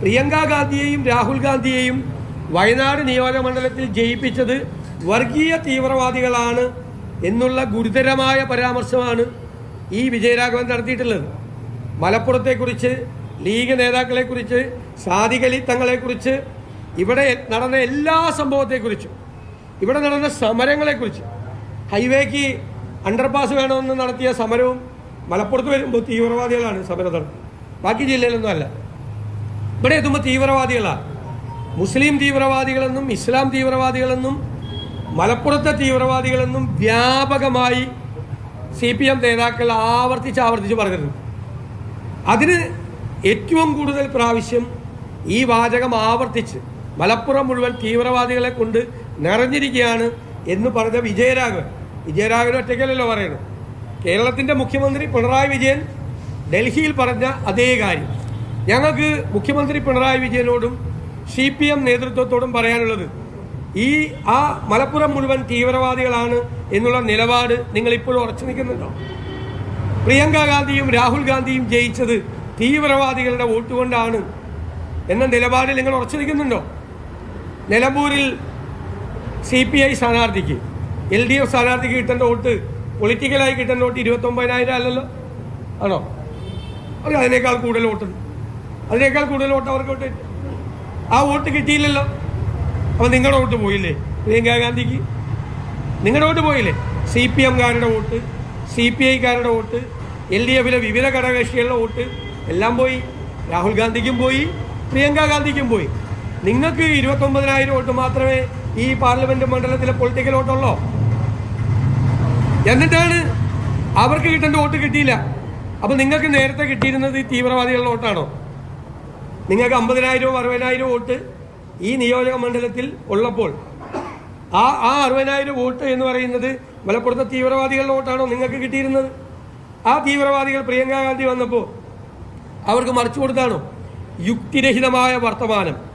പ്രിയങ്ക ഗാന്ധിയെയും രാഹുൽ ഗാന്ധിയെയും വയനാട് നിയോജകമണ്ഡലത്തിൽ ജയിപ്പിച്ചത് വർഗീയ തീവ്രവാദികളാണ് എന്നുള്ള ഗുരുതരമായ പരാമർശമാണ് ഈ വിജയരാഘവൻ നടത്തിയിട്ടുള്ളത്. മലപ്പുറത്തെക്കുറിച്ച് ലീഗ് നേതാക്കളെക്കുറിച്ച് സാദികലി തങ്ങളെക്കുറിച്ച് ഇവിടെ നടന്ന എല്ലാ സംഭവത്തെക്കുറിച്ചും ഇവിടെ നടന്ന സമരങ്ങളെക്കുറിച്ച് ഹൈവേക്ക് അണ്ടർപാസ് വേണമെന്ന് നടത്തിയ സമരവും മലപ്പുറത്ത് വരുമ്പോൾ തീവ്രവാദികളാണ് സമരം നടത്തുന്നത് ബാക്കി ജില്ലയിലൊന്നും അല്ല. ഇവിടെ എത്തുമ്പോൾ തീവ്രവാദികളാണ് മുസ്ലിം തീവ്രവാദികളെന്നും ഇസ്ലാം തീവ്രവാദികളെന്നും മലപ്പുറത്തെ തീവ്രവാദികളെന്നും വ്യാപകമായി സി പി എം നേതാക്കൾ ആവർത്തിച്ച് ആവർത്തിച്ച് പറഞ്ഞിരുന്നു അതിന് ഏറ്റവും കൂടുതൽ പ്രാവശ്യം ഈ വാചകം ആവർത്തിച്ച് മലപ്പുറം മുഴുവൻ തീവ്രവാദികളെ കൊണ്ട് നിറഞ്ഞിരിക്കുകയാണ് എന്ന് പറഞ്ഞ വിജയരാഘവൻ. വിജയരാഘവൻ ഒറ്റയ്ക്കല്ലല്ലോ പറയുന്നത് കേരളത്തിന്റെ മുഖ്യമന്ത്രി പിണറായി വിജയൻ ഡൽഹിയിൽ പറഞ്ഞ അതേ കാര്യം. ഞങ്ങൾക്ക് മുഖ്യമന്ത്രി പിണറായി വിജയനോടും സി പി എം നേതൃത്വത്തോടും പറയാനുള്ളത് ഈ ആ മലപ്പുറം മുഴുവൻ തീവ്രവാദികളാണ് എന്നുള്ള നിലപാട് നിങ്ങൾ ഇപ്പോഴും ഉറച്ചു നിൽക്കുന്നുണ്ടോ? പ്രിയങ്ക ഗാന്ധിയും രാഹുൽ ഗാന്ധിയും ജയിച്ചത് തീവ്രവാദികളുടെ വോട്ട് കൊണ്ടാണ് എന്ന നിലപാടിൽ നിങ്ങൾ ഉറച്ചു നിൽക്കുന്നുണ്ടോ? നിലമ്പൂരിൽ സി പി ഐ സ്ഥാനാർത്ഥിക്ക് എൽ ഡി എഫ് സ്ഥാനാർത്ഥിക്ക് കിട്ടേണ്ട വോട്ട് പൊളിറ്റിക്കലായി കിട്ടേണ്ട വോട്ട് ഇരുപത്തൊമ്പതിനായിരം അല്ലല്ലോ? ആണോ? അവർ അതിനേക്കാൾ കൂടുതൽ വോട്ടുണ്ട്. അതിനേക്കാൾ കൂടുതൽ വോട്ട് അവർക്ക് വോട്ട് ആ വോട്ട് കിട്ടിയില്ലല്ലോ. അപ്പോൾ നിങ്ങളുടെ വോട്ട് പോയില്ലേ? പ്രിയങ്ക ഗാന്ധിക്ക്? നിങ്ങളുടെ വോട്ട് പോയില്ലേ? സി പി എംകാരുടെ വോട്ട് സി പി ഐക്കാരുടെ വോട്ട് എൽ ഡി എഫിലെ വിവിധ ഘടകകക്ഷികളുടെ വോട്ട് എല്ലാം പോയി. രാഹുൽ ഗാന്ധിക്കും പോയി പ്രിയങ്ക ഗാന്ധിക്കും പോയി. നിങ്ങൾക്ക് ഇരുപത്തൊമ്പതിനായിരം വോട്ട് മാത്രമേ ഈ പാർലമെന്റ് മണ്ഡലത്തിലെ പൊളിറ്റിക്കൽ വോട്ടുള്ളോ? എന്നിട്ടാണ് അവർക്ക് കിട്ടേണ്ട വോട്ട് കിട്ടിയില്ല. അപ്പൊ നിങ്ങൾക്ക് നേരത്തെ കിട്ടിയിരുന്നത് ഈ തീവ്രവാദികളുടെ വോട്ടാണോ? നിങ്ങൾക്ക് അമ്പതിനായിരവും അറുപതിനായിരവും വോട്ട് ഈ നിയോജക മണ്ഡലത്തിൽ ഉള്ളപ്പോൾ ആ ആ അറുപതിനായിരം വോട്ട് എന്ന് പറയുന്നത് മലപ്പുറത്തെ തീവ്രവാദികളുടെ വോട്ടാണോ നിങ്ങൾക്ക് കിട്ടിയിരുന്നത്? ആ തീവ്രവാദികൾ പ്രിയങ്ക ഗാന്ധി വന്നപ്പോൾ അവർക്ക് മറിച്ചു കൊടുത്താണോ? യുക്തിരഹിതമായ വർത്തമാനം.